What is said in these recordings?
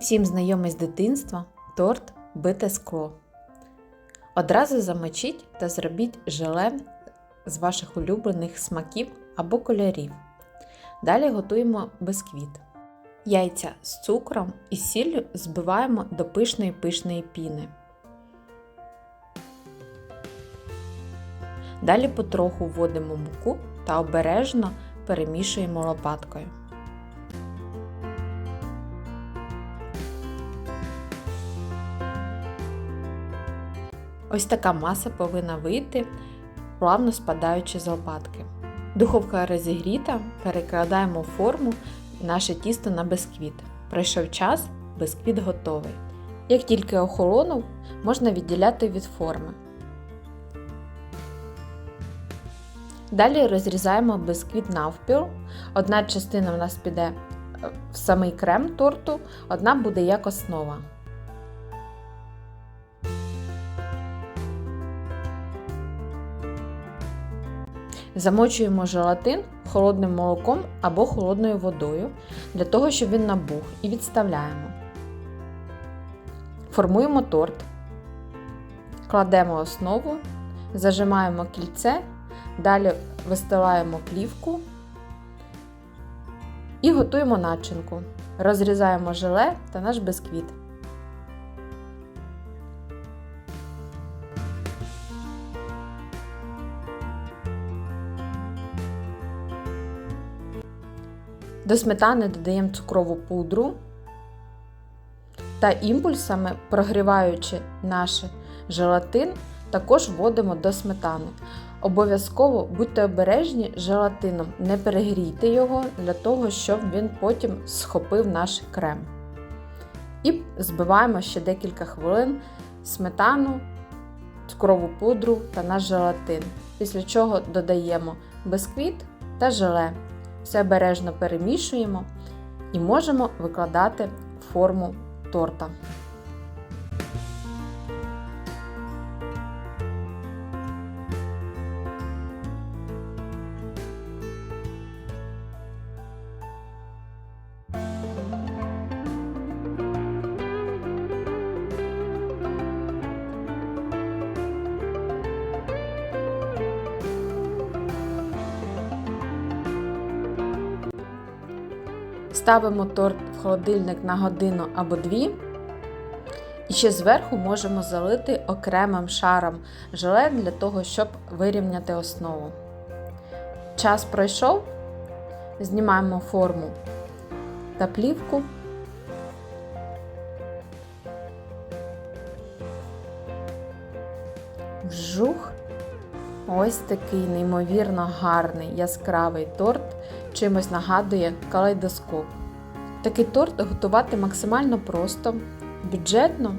Всім знайомий з дитинства торт бите скло. Одразу замочіть та зробіть желе з ваших улюблених смаків або кольорів. Далі готуємо бисквіт. Яйця з цукром і сіллю збиваємо до пишної пишної піни. Далі потроху вводимо муку та обережно перемішуємо лопаткою. Ось така маса повинна вийти, плавно спадаючи з лопатки. Духовка розігріта, перекладаємо форму наше тісто на бисквіт. Пройшов час, бисквіт готовий. Як тільки охолонув, можна відділяти від форми. Далі розрізаємо бисквіт навпіл. Одна частина в нас піде в самий крем торту, одна буде як основа. Замочуємо желатин холодним молоком або холодною водою для того, щоб він набух, і відставляємо. Формуємо торт, кладемо основу, зажимаємо кільце, далі вистилаємо плівку і готуємо начинку. Розрізаємо желе та наш бисквіт. До сметани додаємо цукрову пудру та імпульсами, прогріваючи наш желатин, також вводимо до сметани. Обов'язково будьте обережні желатином, не перегрійте його для того, щоб він потім схопив наш крем. І збиваємо ще декілька хвилин сметану, цукрову пудру та наш желатин. Після чого додаємо бисквіт та желе. Все обережно перемішуємо і можемо викладати форму торта. Ставимо торт в холодильник на годину або дві. І ще зверху можемо залити окремим шаром желе для того, щоб вирівняти основу. Час пройшов, знімаємо форму та плівку. Вжух. Ось такий неймовірно гарний яскравий торт чимось нагадує калейдоскоп. Такий торт готувати максимально просто, бюджетно,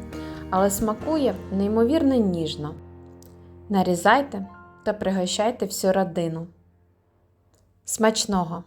але смакує неймовірно ніжно. Нарізайте та пригощайте всю родину. Смачного!